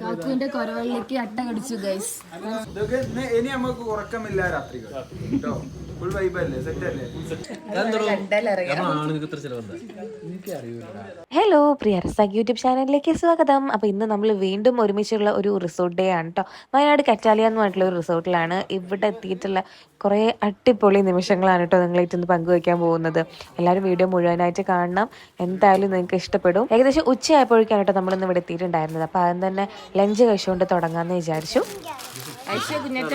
കാക്കുവിന്റെ കൊരവള്ളിക്ക് അട്ട കടിച്ചു ഗൈസ് ഇതൊക്കെ ഇനി നമുക്ക് ഉറക്കമില്ല രാത്രി കേട്ടോ? ഫുൾ സെറ്റ് അല്ലേ? ഹലോ പ്രിയ റസാഖ് യൂട്യൂബ് ചാനലിലേക്ക് സ്വാഗതം. അപ്പോൾ ഇന്ന് നമ്മൾ വീണ്ടും ഒരുമിച്ചുള്ള ഒരു റിസോർട്ട് ഡേ ആണ് കേട്ടോ വയനാട് കറ്റാലിയ എന്ന് പറഞ്ഞിട്ടുള്ള ഒരു റിസോർട്ടിലാണ് ഇവിടെ എത്തിയിട്ടുള്ള കുറേ അടിപൊളി നിമിഷങ്ങളാണ് കേട്ടോ നിങ്ങളായിട്ട് ഇന്ന് പങ്കുവയ്ക്കാൻ പോകുന്നത്. എല്ലാവരും വീഡിയോ മുഴുവനായിട്ട് കാണണം. എന്തായാലും നിങ്ങൾക്ക് ഇഷ്ടപ്പെടും. ഏകദേശം ഉച്ചയായപ്പോഴേക്കാണ് കേട്ടോ നമ്മളിന്ന് ഇവിടെ എത്തിയിട്ടുണ്ടായിരുന്നത്. അപ്പോൾ ആദ്യം തന്നെ ലഞ്ച് കഴിച്ചുകൊണ്ട് തുടങ്ങാമെന്ന് വിചാരിച്ചു. ഐശ്വ കുഞ്ഞറ്റ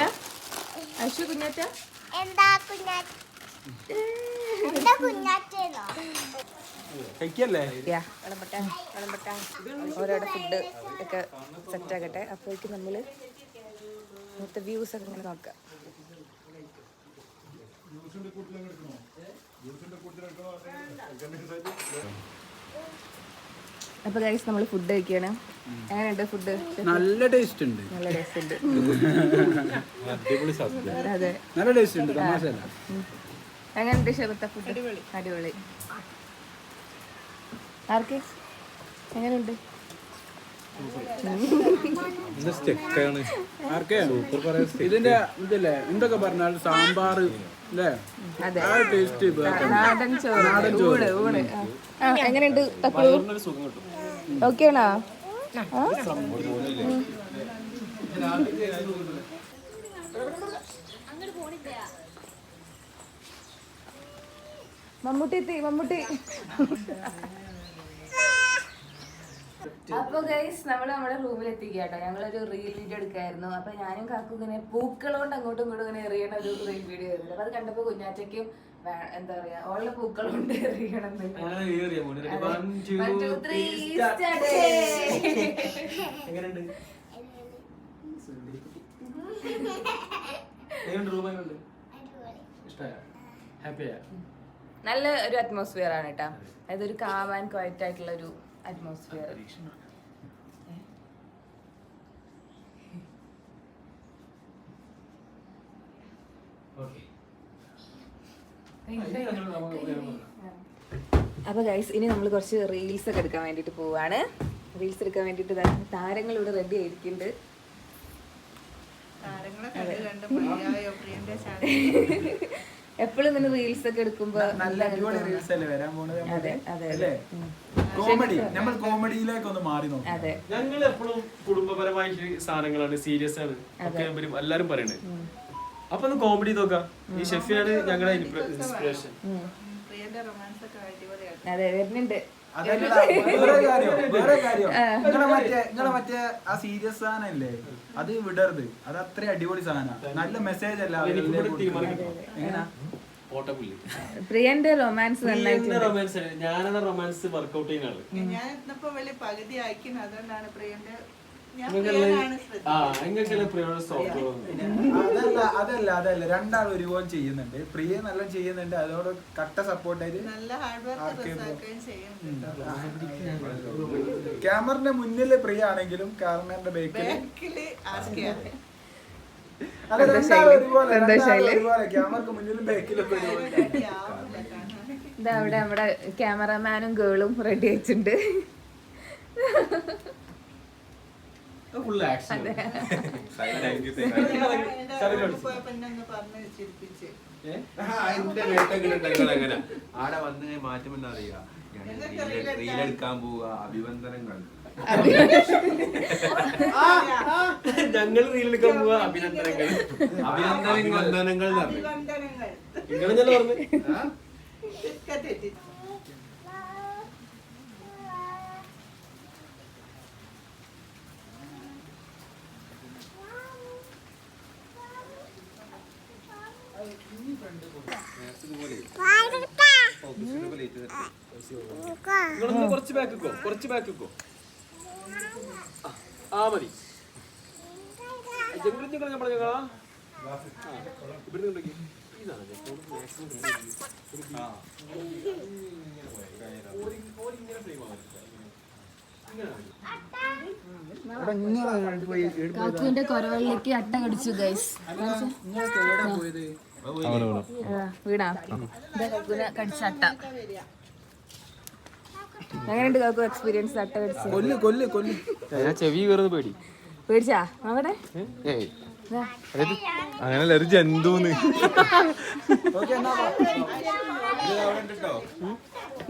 ഐശ്വ കുഞ്ഞറ്റ എന്താ കഴിക്കല്ലേ? വിളമ്പട്ടെ വിളമ്പട്ടെ. ഓരോടെ ഫുഡ് ഒക്കെ സെറ്റ് ആക്കട്ടെ അപ്പോഴേക്കും നമ്മൾ മൊത്തം വ്യൂസ് ഒക്കെ ഇങ്ങനെ നോക്കാം അപ്പൊ ഗൈസ് നമ്മൾ ഫുഡ് കഴിക്കാണ്. എങ്ങനെയുണ്ട് ഫുഡ് നല്ല ടേസ്റ്റ് ഉണ്ട്. നല്ല ടേസ്റ്റ് ഉണ്ട്. അതെ. നല്ല ടേസ്റ്റ് ഉണ്ട് എങ്ങനെയുണ്ട് ഷെബത്ത ഫുഡ് അടിപൊളി. അടിപൊളി. ആർക്ക്? എങ്ങനെയുണ്ട്? ഇതിന്റെ ഇതല്ലേ എന്തൊക്കെ പറഞ്ഞാൽ സാമ്പാർ അല്ലേ അതെ. ആ ടേസ്റ്റ് നാടൻ ചോറ്. ഊണ് ഊണ്. ആ എങ്ങനെയുണ്ട് തക്കുളു ഓക്കെ ആണോ ആ? ഉം. മമ്മൂട്ടി എത്തി മമ്മൂട്ടി. അപ്പൊ ഗൈസ് നമ്മൾ നമ്മുടെ റൂമിൽ എത്തിക്കുക കേട്ടോ ഞങ്ങളൊരു റീൽ വീഡിയോ എടുക്കായിരുന്നു. അപ്പൊ ഞാനും കാക്കും ഇങ്ങനെ പൂക്കൾ കൊണ്ട് അങ്ങോട്ടും ഇങ്ങോട്ടും ഇങ്ങനെ എറിയണ ഒരു റീൽ വീഡിയോ ആയിരുന്നു. അപ്പൊ അത് കണ്ടപ്പോ കുഞ്ഞാറ്റയ്ക്കും എന്താ പറയാ ഉള്ള പൂക്കൾ കൊണ്ട് എറിയണം. നല്ല ഒരു അറ്റ്മോസ്ഫിയർ ആണ് കേട്ടോ. അതായത് ഒരു കാവാൻ ക്വയറ്റ് ആയിട്ടുള്ള ഒരു അറ്റ്മോസ്ഫിയർ അപ്പൊ ഗൈസ് ഇനി നമ്മൾ കുറച്ച് റീൽസ് ഒക്കെ എടുക്കാൻ വേണ്ടിട്ട് പോവാണ്. റീൽസ് എടുക്കാൻ വേണ്ടിട്ട് താരങ്ങൾ ഇവിടെ റെഡി ആയിരിക്കുന്നുണ്ട്. എപ്പോഴും ഇങ്ങനെ റീൽസ് ഒക്കെ എടുക്കുമ്പോ നല്ല അടിപൊളി റീൽസ് അല്ലേ വരാൻ പോണത് അതെ, അതെ, അല്ലേ? കോമഡി നമ്മൾ കോമഡിയിലേക്ക് ഒന്ന് മാറി നോക്കാം. അതെ. ഞങ്ങൾ എപ്പോഴും കുടുംബപരമായിട്ട് സാധനങ്ങളാണ് സീരിയസ് ആണ്. ഒക്കെ എല്ലാരും പറയണേ. അപ്പൊ ഒന്ന് കോമഡി നോക്കാം. ഈ ഷെഫിയാണ് ഞങ്ങളുടെ ഇൻസ്പിറേഷൻ അതെ വരുന്നുണ്ട്. അതല്ല വേറെ കാര്യം വേറെ കാര്യം. നിങ്ങളെ മറ്റേ നിങ്ങളെ മറ്റേ ആ സീരിയസ് സാധനല്ലേ? അത് വിടരുത്. അത് അത്ര അടിപൊളി സാധനമാണ് നല്ല മെസ്സേജ് അല്ല. എങ്ങനാ? പ്രിയന്റെ റൊമാൻസ് റൊമാൻസ് ഞാനെന്ന റൊമാൻസ് വർക്ക്ഔട്ട് ചെയ്യുന്ന ഞാൻ ഇന്നിപ്പോ വലിയ പകുതി അയക്കുന്നത് അതുകൊണ്ടാണ് പ്രിയന്റെ അതല്ല അതല്ല അതല്ല. രണ്ടാൾ ഒരുപോലെ ചെയ്യുന്നുണ്ട്. പ്രിയ നല്ല ചെയ്യുന്നുണ്ട്. അതോട് കട്ട സപ്പോർട്ട് ആയിട്ട് നല്ല ഹാർഡ് വർക്ക് റിസാക്കുകയും ചെയ്യുന്നുണ്ട് ക്യാമറിന്റെ മുന്നിൽ പ്രിയ ആണെങ്കിലും ക്യാമറിന്റെ ബേക്കിൽ ബാക്കിൽ അല്ല രണ്ടാളും ഒരുപോലെ ഒരുപോലെ. ക്യാമറക്ക് മുന്നിലും ബേക്കിലും ഒരുപോലെ ഇതാ അവിടെ നമ്മുടെ ക്യാമറമാനും ഗേളും റെഡി വെച്ചിട്ടുണ്ട് ഫുൾ ആക്ഷൻ പോയപ്പോ എന്നെ ഒന്ന് പറഞ്ഞ് ചിരിപ്പിച്ച് അതിന്റെ വേട്ടങ്ങളുണ്ടെങ്കിൽ അങ്ങനെ. ആടെ വന്ന് മാറ്റുമെന്ന് അറിയാ? റീലെടുക്കാൻ പോവുക അഭിനന്ദനങ്ങൾ. ഞങ്ങൾ റീലെടുക്കാൻ പോവുക അഭിനന്ദനങ്ങൾ. അഭിനന്ദനങ്ങൾ അഭിവന്ദനങ്ങൾ നിങ്ങളെന്നല്ല പറഞ്ഞു. നിങ്ങളൊന്ന് കുറച്ച് കുറച്ച് ആ മതി. ജംഗിൾ ജംഗിൾ നമ്മൾ ഞങ്ങളാ ഇവിടുന്ന് ഉണ്ടെങ്കിൽ ഇതാണ് കാക്കുവിന്റെ കൊരവള്ളിക്ക് അട്ട കടിച്ചു ഗൈസ് വീണാ? ഇതാ കാക്കുവിനെ കടിച്ച അട്ട. എങ്ങനെയുണ്ട് കാക്കു എക്സ്പീരിയൻസ് അട്ട കടിച്ച് കൊല്ല് കൊല്ല് കൊല്ല്. ഞാൻ ചെവി പേടി. പേടിച്ചാ? അവിടെ? അങ്ങനല്ല ഒരു ജന്തുന്ന്.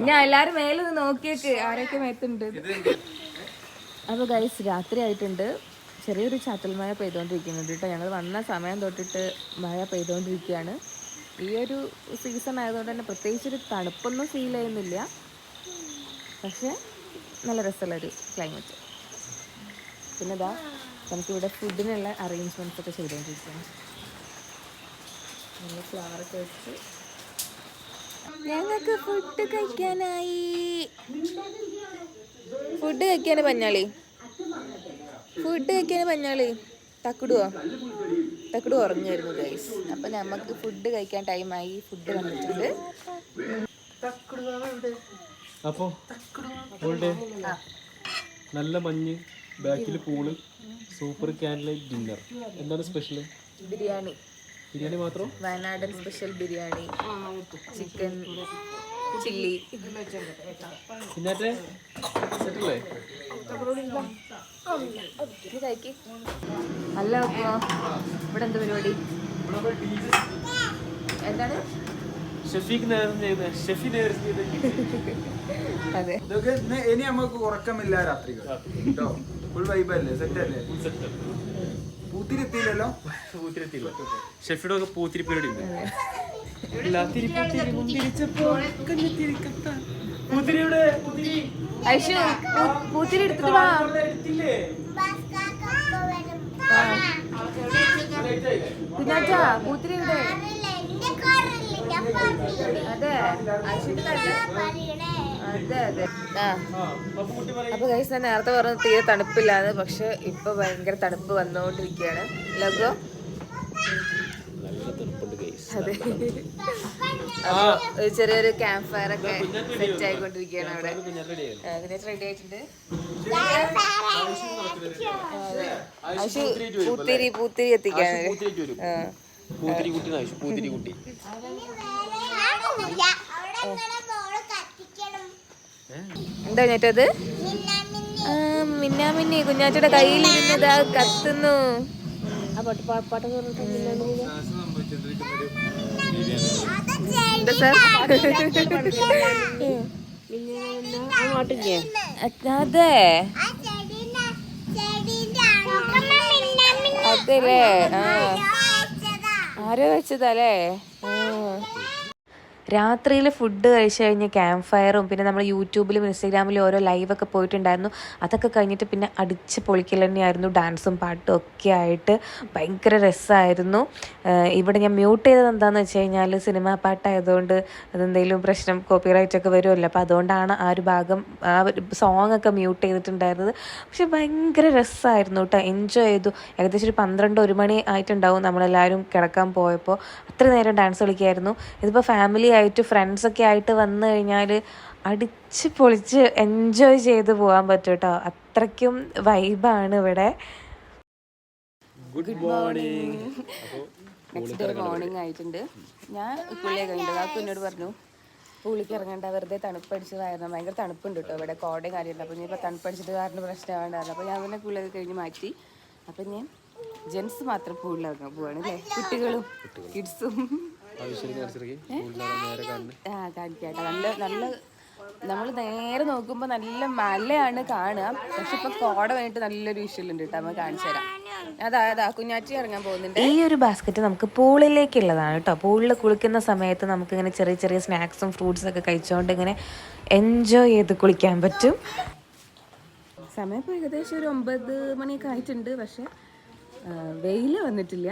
ഞാൻ എല്ലാരും മേലെ നിന്ന് നോക്കിയേക്ക് ആരൊക്കെ മേത്തുണ്ട്. അപ്പൊ ഗൈസ് രാത്രി ആയിട്ടുണ്ട്. ചെറിയൊരു ചാറ്റൽ മഴ പെയ്തുകൊണ്ടിരിക്കുന്നുണ്ട് കേട്ടോ. ഞങ്ങൾ വന്ന സമയം തൊട്ടിട്ട് മഴ പെയ്തുകൊണ്ടിരിക്കുകയാണ് ഈ ഒരു സീസൺ ആയതുകൊണ്ട് തന്നെ പ്രത്യേകിച്ചൊരു തണുപ്പൊന്നും ഫീൽ ചെയ്യുന്നില്ല. പക്ഷെ നല്ല രസമുള്ളൊരു ക്ലൈമറ്റ് പിന്നെ ഇതാ നമുക്കിവിടെ ഫുഡിനുള്ള അറേഞ്ച്മെന്റ്സ് ഒക്കെ ചെയ്തുകൊണ്ടിരിക്കുകയാണ് ഞങ്ങൾക്ക് ഫുഡ് കഴിക്കാനായി. ഫുഡ് കഴിക്കാൻ പഞ്ഞാളി? ഫുഡ് കഴിക്കാൻ പഞ്ഞാളി തക്കിടുവോ? തക്കിടു ഉറങ്ങുമായിരുന്നു ഗൈസ് അപ്പം നമുക്ക് ഫുഡ് കഴിക്കാൻ ടൈമായി ഫുഡ് വന്നിട്ടുണ്ട്. അപ്പോൾ നല്ല മഞ്ഞ് ബാക്കിൽ pool super candle light dinner. എന്താണ് സ്പെഷ്യൽ ബിരിയാണി. ബിരിയാണി മാത്രം? വയനാടൻ സ്പെഷ്യൽ ബിരിയാണി. ചിക്കൻ ചില്ലി സെറ്റല്ലേ? അല്ല ഇവിടെ എന്ത് പരിപാടി? എന്താണ്? അതെ. ഇതൊക്കെ ഇനി നമുക്ക് ഉറക്കമില്ല രാത്രി കേട്ടോ? ഫുൾ വൈബല്ലേ സെറ്റ് അല്ലേ? പൂത്തിരെത്തിയില്ലല്ലോ പൂത്തിരിത്തില്ല. ഷെഫിയുടെ ഒക്കെ പൂത്തിരി പരിപാടി ഉണ്ട്. ഐഷു പൂത്തിരി എടുത്തിട്ട് വാ. പൂത്തിരി ഇവിടെ അതെ. അതെ അതെ. അപ്പൊ ഗൈസ് ഞാൻ നേരത്തെ പറഞ്ഞു തീരെ തണുപ്പില്ലാന്ന് പക്ഷെ ഇപ്പൊ ഭയങ്കര തണുപ്പ് വന്നുകൊണ്ടിരിക്കുകയാണ്. ലഘു അതെ. ചെറിയൊരു ക്യാമ്പ് ഫയർ ഒക്കെ സെറ്റ് ആയിക്കൊണ്ടിരിക്കുകയാണ് അവിടെ. റെഡി ആയിട്ടുണ്ട്. പൂത്തിരി പൂത്തിരി എത്തിക്കാൻ പൂത്തിരി കുട്ടി പൂത്തിരി കുട്ടി. എന്താ കുഞ്ഞാറ്റത് മിന്നാമിന്നി. കുഞ്ഞാറ്റയുടെ കയ്യിൽ ഇരുന്നത് കത്തുന്നു. ആ പാട്ട് പാ- പാട്ടൊക്കെ പറഞ്ഞിട്ട് മിന്നാ മിന്നി. എന്താ സാർ? അതെ. അതെല്ലേ? ആ. വെച്ചതാ? ആരോ വെച്ചതല്ലേ ആ. രാത്രിയിൽ ഫുഡ് കഴിച്ച് കഴിഞ്ഞ് ക്യാമ്പ് ഫയറും പിന്നെ നമ്മൾ യൂട്യൂബിലും ഇൻസ്റ്റാഗ്രാമിലും ഓരോ ലൈവൊക്കെ പോയിട്ടുണ്ടായിരുന്നു. അതൊക്കെ കഴിഞ്ഞിട്ട് പിന്നെ അടിച്ച് പൊളിക്കൽ തന്നെയായിരുന്നു ഡാൻസും പാട്ടും ഒക്കെ ആയിട്ട്. ഭയങ്കര രസമായിരുന്നു ഇവിടെ ഞാൻ മ്യൂട്ട് ചെയ്തത് എന്താണെന്ന് വെച്ച് കഴിഞ്ഞാൽ സിനിമാ പാട്ടായതുകൊണ്ട് അതെന്തെങ്കിലും പ്രശ്നം കോപ്പിറൈറ്റ് ഒക്കെ വരുമല്ലോ അപ്പോൾ അതുകൊണ്ടാണ് ആ ഒരു ഭാഗം ആ ഒരു സോങ് ഒക്കെ മ്യൂട്ട് ചെയ്തിട്ടുണ്ടായിരുന്നത്. പക്ഷെ ഭയങ്കര രസമായിരുന്നു കേട്ടോ എൻജോയ് ചെയ്തു. ഏകദേശം ഒരു പന്ത്രണ്ട് ഒരു മണി ആയിട്ടുണ്ടാവും നമ്മളെല്ലാവരും കിടക്കാൻ പോയപ്പോൾ അത്ര നേരം ഡാൻസ് കളിക്കായിരുന്നു. ഇതിപ്പോൾ ഫാമിലി ആയിട്ട് ഫ്രണ്ട്സൊക്കെ ആയിട്ട് വന്നു കഴിഞ്ഞാൽ അടിച്ച് പൊളിച്ച് എൻജോയ് ചെയ്ത് പോകാൻ പറ്റും കേട്ടോ അത്രയ്ക്കും വൈബാണ് ഇവിടെ good morning next day morning ആയിട്ടുണ്ട്. ഞാൻ പുള്ളിയെ കഴിഞ്ഞിട്ട് കാക്കു എന്നോട് പറഞ്ഞു പുള്ളിക്ക് ഇറങ്ങേണ്ട വെറുതെ തണുപ്പടിച്ചതായിരുന്നു ഭയങ്കര തണുപ്പുണ്ട് കേട്ടോ ഇവിടെ കോടയും കാര്യമുണ്ട് അപ്പോൾ ഇനിയിപ്പോൾ തണുപ്പടിച്ചിട്ട് കാരണം പ്രശ്നമാണ്ടായിരുന്നു അപ്പോൾ ഞാൻ പിന്നെ പുള്ളിയൊക്കെ കഴിഞ്ഞ് മാറ്റി. അപ്പം ഞാൻ ജെൻസ് മാത്രം പൂളിലിറങ്ങാൻ പോവാണ് അല്ലേ കുട്ടികളും കിഡ്സും ആ കാണിക്കാട്ടോ നല്ല നല്ല നമ്മൾ നേരെ നോക്കുമ്പോൾ നല്ല മലയാണ് കാണുക. പക്ഷെ ഇപ്പൊ കോട വേണ്ടിട്ട് നല്ലൊരു വിഷ്വൽ ഉണ്ട് കേട്ടോ. നമ്മൾ കാണിച്ചു തരാം. അതാ അതാ കുഞ്ഞാറ്റി ഇറങ്ങാൻ പോകുന്നുണ്ട്. ഈ ഒരു ബാസ്ക്കറ്റ് നമുക്ക് പൂളിലേക്കുള്ളതാണ് കേട്ടോ. പൂളിൽ കുളിക്കുന്ന സമയത്ത് നമുക്ക് ഇങ്ങനെ ചെറിയ ചെറിയ സ്നാക്സും ഫ്രൂട്ട്സും ഒക്കെ കഴിച്ചുകൊണ്ട് ഇങ്ങനെ എൻജോയ് ചെയ്ത് കുളിക്കാൻ പറ്റും. സമയം ഇപ്പോൾ ഏകദേശം ഒരു ഒമ്പത് മണിയൊക്കെ ആയിട്ടുണ്ട്. പക്ഷെ വെയിൽ വന്നിട്ടില്ല.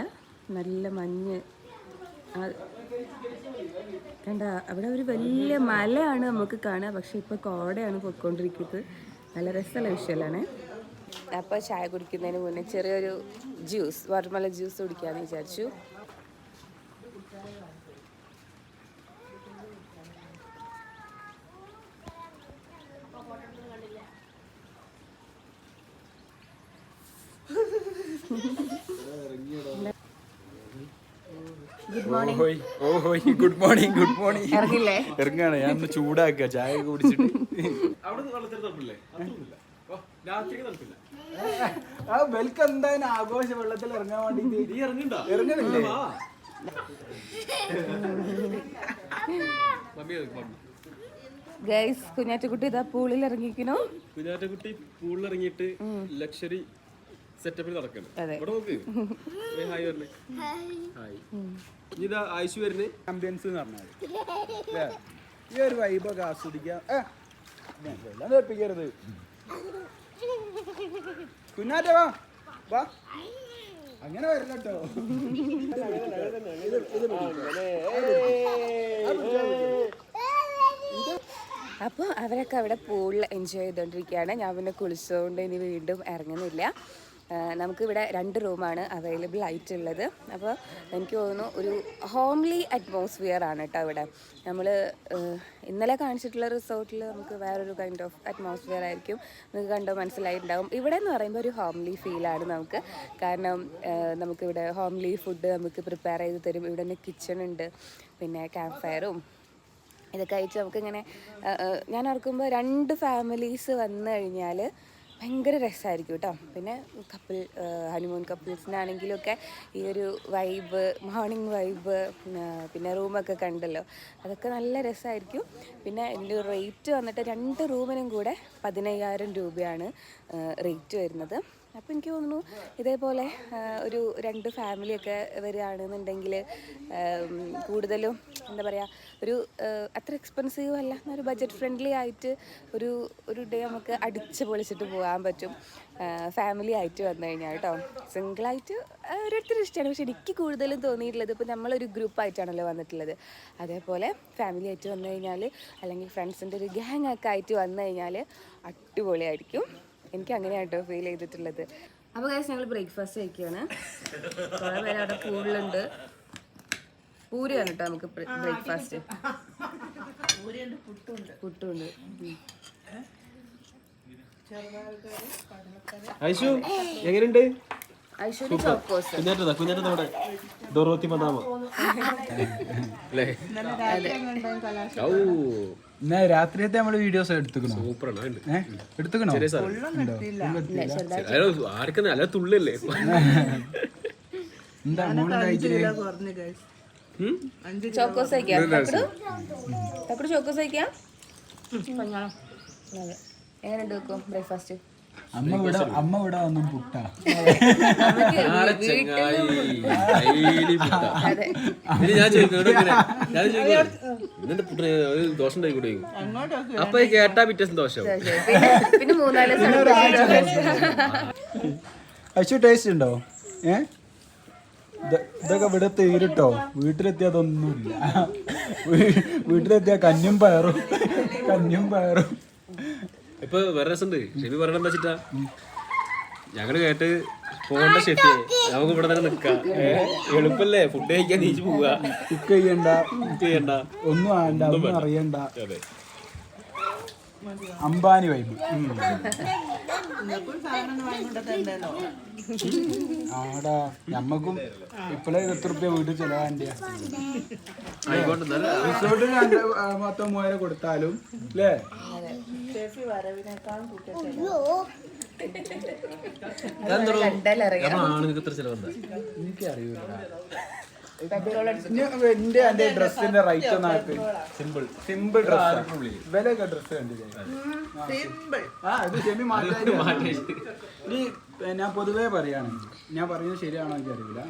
നല്ല മഞ്ഞ്. കണ്ട അവിടെ ഒരു വലിയ മലയാണ് നമുക്ക് കാണുക പക്ഷെ ഇപ്പോൾ കോടയാണ് പൊയ്ക്കൊണ്ടിരിക്കുന്നത്. നല്ല രസമുള്ള വിഷയമാണ്. അപ്പോൾ ചായ കുടിക്കുന്നതിന് മുന്നേ ചെറിയൊരു ജ്യൂസ് വാട്ടർമല ജ്യൂസ് കുടിക്കാമെന്ന് വിചാരിച്ചു. ഓഹോയ് ഓഹോയ് ഗുഡ് മോർണിംഗ് ഗുഡ് മോർണിംഗ് ഇറങ്ങില്ലേ? ഇറങ്ങാണ് ഞാൻ ഒന്ന് ചൂടാക്കുക ചായ കുടിച്ചിട്ട്. ആ എന്തായാലും ആഘോഷ വെള്ളത്തിൽ ഇറങ്ങാൻ വേണ്ടി ഇറങ്ങണില്ലേ? ഗൈസ് കുഞ്ഞാറ്റക്കുട്ടി ഇതാ പൂളിൽ ഇറങ്ങിക്കണോ കുഞ്ഞാറ്റക്കുട്ടി പൂളിൽ ഇറങ്ങിയിട്ട് ലക്ഷറി സെറ്റപ്പിൽ നടക്കുന്നത്. ഇവിടെ നോക്ക്. ഹായ് പറഞ്ഞേ ഹായ് ഇനി ഇതാ ആയിഷു വരുന്നേ ആംബിയൻസ് എന്ന് പറഞ്ഞാൽ ഈ ഒരു വൈബൊക്കെ ആസ്വദിക്കാം. വെള്ളം കുഞ്ഞാറ്റ വാ. വാ. അങ്ങനെ വരില്ല കേട്ടോ. അപ്പോൾ അവരൊക്കെ അവിടെ പൂളിൽ എൻജോയ് ചെയ്തുകൊണ്ടിരിക്കുകയാണ് ഞാൻ പിന്നെ കുളിച്ചതുകൊണ്ട് ഇനി വീണ്ടും ഇറങ്ങുന്നില്ല. നമുക്കിവിടെ രണ്ട് റൂമാണ് അവൈലബിൾ ആയിട്ടുള്ളത്. അപ്പോൾ എനിക്ക് തോന്നുന്നു ഒരു ഹോംലി അറ്റ്മോസ്ഫിയർ ആണ് കേട്ടോ ഇവിടെ. നമ്മൾ ഇന്നലെ കാണിച്ചിട്ടുള്ള റിസോർട്ടിൽ നമുക്ക് വേറൊരു കൈൻഡ് ഓഫ് അറ്റ്മോസ്ഫിയർ ആയിരിക്കും. നിങ്ങൾക്ക് കണ്ടോ മനസ്സിലായിട്ടുണ്ടാവും. ഇവിടെ എന്ന് പറയുമ്പോൾ ഒരു ഹോംലി ഫീലാണ് നമുക്ക്. കാരണം നമുക്കിവിടെ ഹോംലി ഫുഡ് നമുക്ക് പ്രിപ്പയർ ചെയ്ത് തരും. ഇവിടെ തന്നെ കിച്ചൺ ഉണ്ട് പിന്നെ ക്യാമ്പ് ഫയറും ഇതൊക്കെ അയച്ച് നമുക്കിങ്ങനെ ഞാൻ ഓർക്കുമ്പോൾ രണ്ട് ഫാമിലീസ് വന്നു കഴിഞ്ഞാൽ ഭയങ്കര രസമായിരിക്കും കേട്ടോ. പിന്നെ കപ്പിൾ ഹണിമൂൺ കപ്പിൾസിനാണെങ്കിലൊക്കെ ഈ ഒരു വൈബ് മോർണിംഗ് വൈബ് പിന്നെ റൂമൊക്കെ കണ്ടല്ലോ. അതൊക്കെ നല്ല രസമായിരിക്കും. പിന്നെ ഇതിന്റെ റേറ്റ് വന്നിട്ട് രണ്ട് റൂമിനും കൂടെ പതിനയ്യായിരം രൂപയാണ് റേറ്റ് വരുന്നത്. അപ്പോൾ എനിക്ക് തോന്നുന്നു ഇതേപോലെ ഒരു രണ്ട് ഫാമിലിയൊക്കെ വരികയാണെന്നുണ്ടെങ്കിൽ കൂടുതലും എന്താ പറയുക ഒരു അത്ര എക്സ്പെൻസീവ് അല്ല എന്നൊരു ബഡ്ജറ്റ് ഫ്രണ്ട്ലി ആയിട്ട് ഒരു ഒരു ഡേ നമുക്ക് അടിച്ച് പൊളിച്ചിട്ട് പോകാൻ പറ്റും. ഫാമിലി ആയിട്ട് വന്നു കഴിഞ്ഞാൽ കേട്ടോ. സിംഗിളായിട്ട് ഓരോരുത്തരും ഇഷ്ടമാണ്. പക്ഷെ എനിക്ക് കൂടുതലും തോന്നിയിട്ടുള്ളത് ഇപ്പോൾ നമ്മളൊരു ഗ്രൂപ്പായിട്ടാണല്ലോ വന്നിട്ടുള്ളത്. അതേപോലെ ഫാമിലി ആയിട്ട് വന്നു കഴിഞ്ഞാൽ അല്ലെങ്കിൽ ഫ്രണ്ട്സിന്റെ ഒരു ഗ്യാങ് ഒക്കെ ആയിട്ട് വന്നു കഴിഞ്ഞാൽ അടിപൊളിയായിരിക്കും. എനിക്ക് അങ്ങനെയാട്ടോ കേട്ടോ ഫീൽ ചെയ്തിട്ടുള്ളത്. അപ്പോൾ കാശ് ഞങ്ങൾ ബ്രേക്ക്ഫാസ്റ്റ് കഴിക്കുകയാണ് കുറേ പേര് അവിടെ പൂളിലുണ്ട് പൂരിയാണ് കേട്ടോ നമുക്ക് ബ്രേക്ക്ഫാസ്റ്റ് പുട്ടുണ്ട്. ആയിഷു എങ്ങനെയുണ്ട്? കുഞ്ഞാറ്റതാ കുഞ്ഞാറ്റത് അവിടെ ഡൊറോത്തി മദാമ. രാത്രിയത്തെ നമ്മൾ വീഡിയോസ് എടുത്തുക്കണോ? സൂപ്പർ എടുത്തുക്കണോ? ആർക്കും നല്ല തുള്ളല്ലേ? എന്താ മൂന്ന് കഴിച്ചില്ലേ ചോക്കോസ് തക്കട്? ചോക്കോസ് എങ്ങനെയുണ്ട് വെക്കും ബ്രേക്ക്ഫാസ്റ്റ് അമ്മ ഇവിടെ അമ്മ ഇവിടെ വന്നു പുട്ട. ചങ്ങായി. ഇനി ഞാൻ ചോദിക്കും ഇവിടെ ഇങ്ങനെ, ഞാൻ ചോദിക്കും ഇന്നെന്താ പുട്ടിന് ഒരു ദോഷം ഉണ്ടായി കൂടെ അങ്ങോട്ടൊക്കെ അപ്പൊ ഈ കേട്ടാ പിറ്റേസം ദോഷം പിന്നെ പിന്നെ മൂന്നാൽ അശു ടേസ്റ്റ് ഉണ്ടോ? ഏ? ഇത് ഇതൊക്കെ ഇവിടെ തീരുട്ടോ? വീട്ടിലെത്തിയ അതൊന്നുമില്ല. വീ- വീട്ടിലെത്തിയ കഞ്ഞും പയറും. കഞ്ഞും പയറും. ഇപ്പൊ വേറെ രസമുണ്ട്. ഷെഫി പറയണ എന്താ വെച്ചിട്ടാ ഞങ്ങൾ കേട്ട് പോകണ്ട ഷെഫി നമുക്ക് ഇവിടെ തന്നെ നിക്കാം എളുപ്പല്ലേ? ഫുഡ് കഴിക്കാൻ നീച്ച് പോവുക. കുക്ക് ചെയ്യണ്ട കുക്ക് ചെയ്യണ്ട. ഒന്നും ആണ്ട ഒന്നും അറിയണ്ട. അതെ. അംബാനി വൈബ് ആടാ ഞമ്മക്കും ഇപ്പഴേ എത്ര റുപ്യ വീട്ടിൽ ചെലവാന്റെ ആ, മൊത്തം മൂവായിരം കൊടുത്താലും അല്ലേ എനിക്കറിയൂല. എന്റെ എന്റെ ഡ്രസ്സിന്റെ റൈറ്റ് ഒന്ന് ആക്കി സിമ്പിൾ സിമ്പിൾ ഡ്രസ് വിലയൊക്കെ ഡ്രസ് കണ്ടില്ലേ? സിമ്പിൾ ആ ഇത് ഞാൻ പൊതുവേ പറയുകയാണെങ്കിൽ ഞാൻ പറയുന്നത് ശരിയാണോ എനിക്ക് അറിയില്ല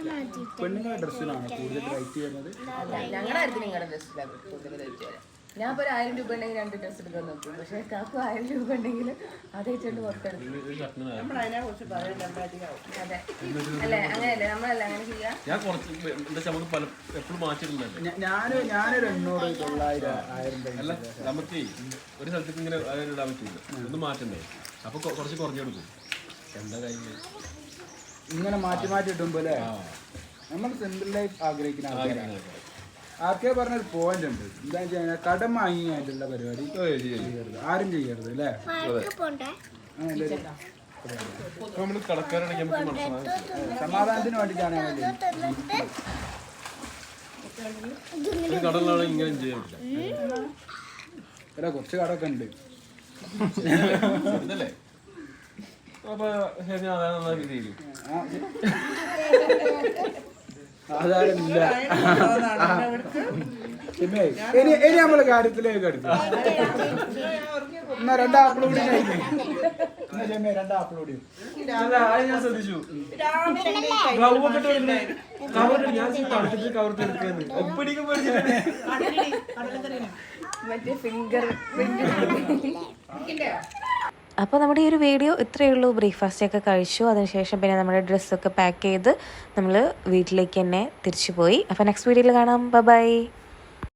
പെണ്ണുങ്ങളുടെ ഡ്രസ്സിലാണ് കൂടുതൽ റൈറ്റ് ചെയ്യുന്നത് ഞാൻ ഇപ്പോൾ ഒരു ആയിരം രൂപ ഉണ്ടെങ്കിൽ രണ്ട് ഡ്രസ്സ് എടുക്കാൻ നോക്കും. പക്ഷേ കാക്കു ആയിരം രൂപ ഉണ്ടെങ്കിൽ പുറത്തെടുക്കും കുറിച്ച് പറയണ്ട അധികമാവും അതെ. അല്ലേ? അങ്ങനെയല്ലേ? നമ്മളല്ല അങ്ങനെ ചെയ്യാം? ഞാൻ കുറച്ച് എന്താ വെച്ചാൽ നമുക്ക് പല എപ്പോഴും മാറ്റിയിട്ടുണ്ടല്ലേ ഞ- ഞാൻ ഞാനൊരു എണ്ണൂറ് തൊള്ളായിരം ആയിരം അല്ല നമുക്ക് ഒരു സ്ഥലത്തേക്ക് ഇങ്ങനെ അതായത് ഇടാൻ പറ്റില്ല. ഒന്ന് മാറ്റണ്ടേ? അപ്പൊ കുറച്ച് കുറഞ്ഞു കൊടുക്കും. എന്താ കാര്യം? ഇങ്ങനെ മാറ്റി മാറ്റി ഇടുമ്പോ അല്ലേ? നമ്മൾ സിമ്പിൾ ലൈഫ് ആഗ്രഹിക്കുന്ന ആൾക്കാരാണ്. ആർക്കെ പറഞ്ഞൊരു പോയിന്റ് ഉണ്ട്. എന്താ ചെയ്യാ? കടം വാങ്ങി ആയിട്ടുള്ള പരിപാടി ചെയ്യരുത്. ആരും ചെയ്യരുത് അല്ലേ? സമാധാനത്തിന് വേണ്ടിയിട്ടാണ് ഇവിടെ കുറച്ച് കടമൊക്കെ ഉണ്ട്. അപ്പൊ ശരി അതാണ് ചെയ്യും. ആധാരമില്ല പിന്നെ ഇനി ഇനി നമ്മൾ കാര്യത്തിലേക്ക് അടുത്തു എന്നാ രണ്ട് ആപ്പിൾ കൂടി കഴിക്കും. എന്നാ ചെമ്മേ രണ്ട് ആപ്പിൾ കൂടി. ഞാൻ ശ്രദ്ധിച്ചു. ഇട്ട് ഞാൻ തണുത്തിട്ട് കവർ എടുക്കുന്നു പേടിച്ചിട്ട് മറ്റേ ഫിംഗർ അപ്പോൾ നമ്മുടെ ഈ ഒരു വീഡിയോ ഇത്രയേ ഉള്ളൂ. ബ്രേക്ക്ഫാസ്റ്റ് ഒക്കെ കഴിച്ചു. അതിനുശേഷം പിന്നെ നമ്മുടെ ഡ്രസ്സൊക്കെ പാക്ക് ചെയ്ത് നമ്മൾ വീട്ടിലേക്ക് തന്നെ തിരിച്ചു പോയി. അപ്പോൾ നെക്സ്റ്റ് വീഡിയോയിൽ കാണാം. ബൈ